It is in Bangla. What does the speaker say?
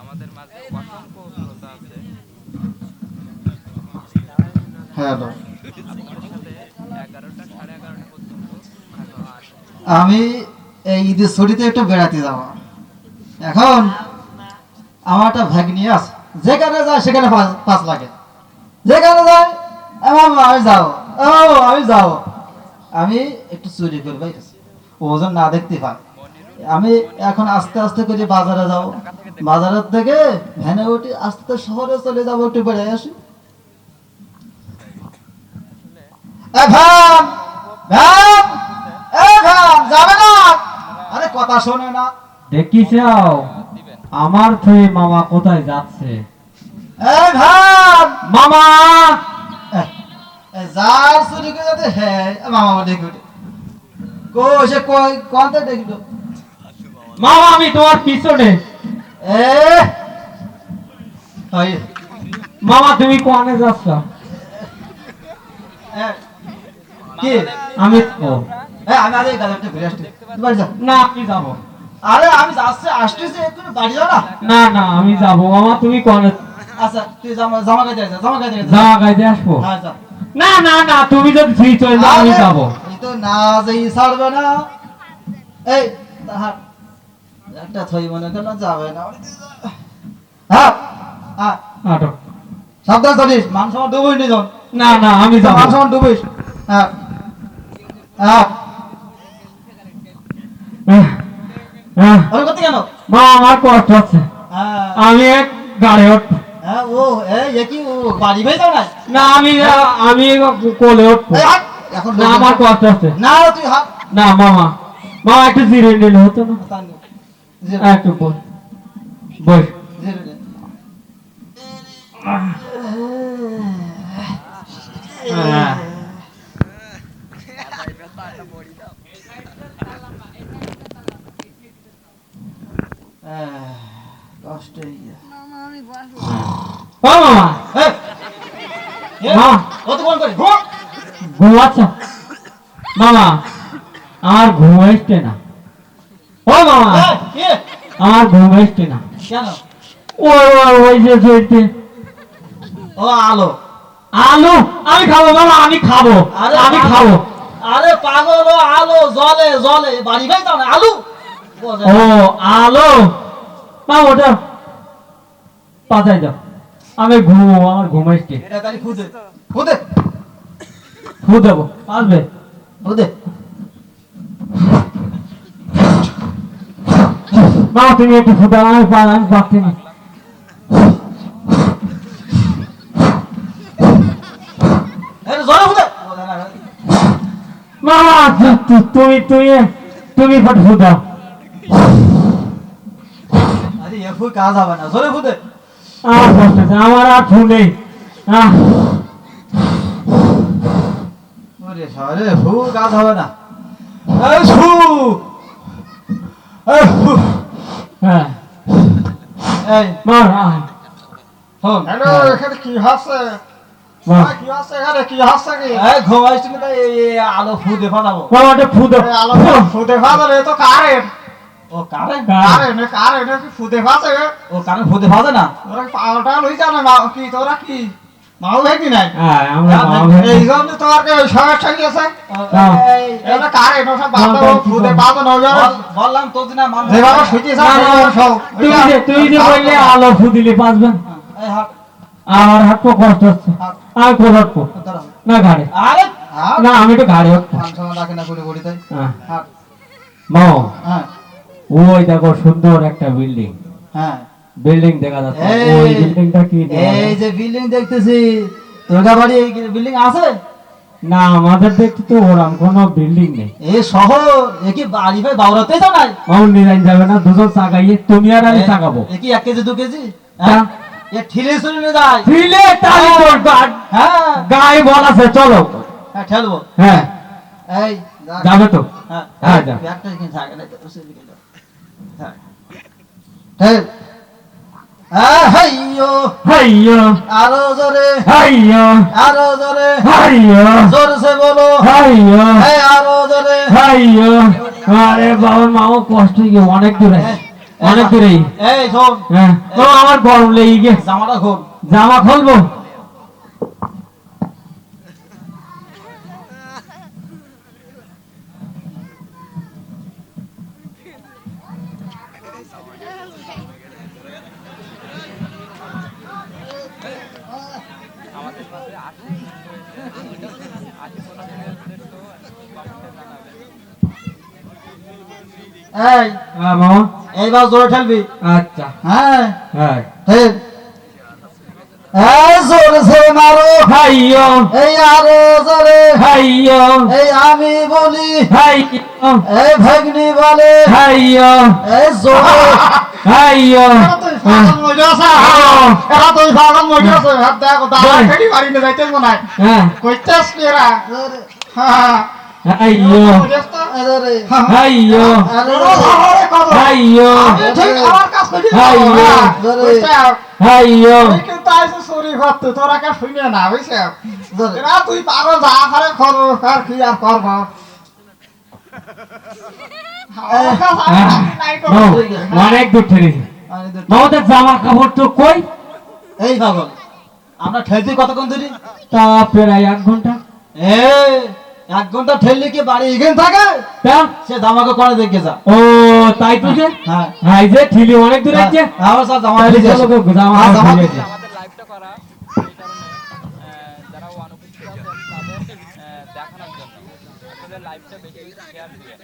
আমাদের মাঝে অসংখ্য শ্রোতা আছে। কথা আছে। আমি এই ঈদের ছুটিতে একটু বেড়াতে যাব। এখন আমার একটা ভাগ্নি আছে। যেখানে যায় সেখানে পাঁচ- লাগে। যেখানে যায় আমার আমি যাব। আমার আমি যাব। আমি একটু চুরি করব ওজন না দেখতে পাই আমি এখন আস্তে আস্তে করে বাজারে যাব। বাজারের থেকে ভ্যানে উঠে আস্তে আস্তে শহরে চলে যাব একটু বেড়ে আসি? আরে কথা শোনে না। দেখিস আমার মামা কোথায় যাচ্ছে? মামা! এ, এ, যার চুরি করে যাতে হ্যাঁ মামা ডেকে কো সে কই কোনটা দেখল? মামা আমি তোমার পিছনে। মামা তুমি কোয়ানে যাচ্ছ? কি? আমি আমি আরে গাড়িটা ঘুরে আসছি। বাড়ি যা। না আমি যাব। আরে আমি যাচ্ছি আসতেছি একটু বাড়ি যাও না? না না আমি যাব। মামা তুমি কোয়ানে আচ্ছা তুই জামা জামা গাইতে যা জামা গাইতে জামা গাইতে আসব? হ্যাঁ যা। না না না তুমি যদি ফ্রি চলে যাও আমি যাব। তো না যেই ছাড়বে না। এই তাহার একটা থই মনে কেন যাবে না। হ্যাঁ হ্যাঁ। সাবধান করিস সমান ডুবুই নি না না আমি যাব। মান ডুবিস। হ্যাঁ। হ্যাঁ। কেন মা আমার কষ্ট হচ্ছে হ্যাঁ। আমি এক গাড়ি হ্যাঁ ও এ কি ও বাড়ি ভাই যাও না? না আমি আমি কোলে এখন আমার কষ্ট হচ্ছে না তুই না মামা। মামা একটু জিরে নিলে হতো না? একটু বল বল জিরে নে। হ্যাঁ। আহ, কষ্ট হয়ে গেছে। ও মামা এই, এ, মা। কতক্ষণ করে ঘুম ঘুমাচ্ছ মামা আমার ঘুম আসছে না ও মামা এই, কি? আমার ঘুম আসছে না। কেন? ওই যে ও আলো। আলু? আমি খাব মামা আমি খাব। আমি খাব। আরে পাগল আলো জলে জলে। বাড়ি ভাই না আলু? ও আলো। মা ওটা পাতাই দাও। আমি ঘুমো আমার ঘুম আসছে। এটা তাহলে খুদে। খুদে। দেবো আসবে খুদে। পাচ্ছি না। এটা জলে খুদে বোঝে না। মামা তুমি তুমি তুমি ফট ফুটাও আরে এ ফুল কাজ হবে না জলে খুদে আমার আমার আর ফু নেই। আহ, ওরে সারে ফু কাজ হবে না। এই ফু এই ফু হ্যাঁ এই মার আহ, শোন হ্যালো এখানে কি হচ্ছে মার। কি হচ্ছে এখানে কি হচ্ছে কি এই ঘুমাইছি না তাই এই এই আলো ফুদে ফাটাবো আলো ফুটে ফাজে তো কারেন্ট। ও কারে কারেন্ট কারেন্ট কি ফুটে ফাজে ও কারে ফুদে না? তোরা পাউটা লই যা না কি তোরা কি? মাউ হেকি নাই? হ্যাঁ এই জন্য তোমার সমস্যা কি আছে। এটা সব বললাম তো মান যেভাবে তুই যে বললে আলো পাঁচবেন। আমার হাত পা কষ্ট হচ্ছে। আমি দাঁড়াও। না ঘাড়ে আরে! হ্যাঁ না আমি একটু ঘাড়ে হ্যাঁ। মাও হ্যাঁ। ওই দেখো সুন্দর একটা বিল্ডিং। হ্যাঁ। বিল্ডিং দেখা যাচ্ছে। ওই বিল্ডিংটা কি এই যে বিল্ডিং দেখতেছি তোরকা বাড়ি এই বিল্ডিং আছে? না আমাদের দেখতে তো ওরকম কোনো বিল্ডিং নেই। এই শহর এ কি বাড়ি ভাই বাউরাতেই তো নাই? মাউন্ট ডিজাইন যাবে না দুজন চাকাইয়ে তুমি আর আমি চাকাবো। এ কি এক কেজি দু কেজি? হ্যাঁ? এ ঠিলে শুনে যায়। ফিলে তালি তোর গাড হ্যাঁ। গায়ে বল আছে চলো। হ্যাঁ ঠেলবো। হ্যাঁ। এই যাবে তো? হ্যাঁ। হ্যাঁ, যা। ব্যাগটা এখানে থাকে না তো সে দিকে যাও। হ্যাঁ। হ্যাঁ হাইয়ো। হাইয়ো। আরও জোরে। হাইয়ো। আরও জোরে। হাইয়ো। জোরসে বলো। হাইয়ো। হ্যাঁ আরও জোরে। হাইয়ো। আরে বাবা মাও কষ্ট কি অনেক দূরে। অনেক দূরে এই শোন। তো আমার গরম লেগে জামাটা খোল। জামা খুলবো? এই। হ্যাঁ মামা। এইবার জোরে ঠেলবি। আচ্ছা। হ্যাঁ। হ্যাঁ। ঠেল। এই জোরে সে মারো। হাইয়ো এই আরও জোরে। হাইয়ো এই আমি বলি। এই ভাগ্নি বলে। হাইয়ো এই জোরে। হাইয়ো দেখো খেলি বাড়ি যাইতে মনে হয় হ্যাঁ। কইতাস কি এরা জোরে হ্যাঁ হাইয়ো মরে তো এই জোরে হাইয়ো আরও। এরা ধরে কত হাইয়ো আমি ঠিক আমার কাজ করি হাই, জোরে। হাইয়ো তুই কিন্তু আইসে চুরি করতে তোরা কে শুনে না বুঝছে তুই পাগল যা করে কর আর কি আর করব। আমার কাছে আর নাই তো। মামা, অনেক দূর ঠেলেছি আমি তো- মামাদের জামা কাপড় তো কই? এই পাগল আমরা ঠেলছি কতক্ষণ ধরে? তা প্রায় এক ঘণ্টা। এই এক ঘণ্টা ঠেললে কি বাড়ি এখানে থাকে? সে দামাকে করে দেখে যা। ও তাই তো যে? হ্যাঁ। যে ঠিলি অনেক দূর হ্যাঁ। আছে হ্যাঁ, আমার স্যার জামা ঠেলে যা জামা জামা আমাদের লাইভটা করা এই কারণে যারা অনুপস্থিত আছেন তাদের দেখানোর জন্য। আসলে লাইভটা বেশি শেয়ার দিয়ে।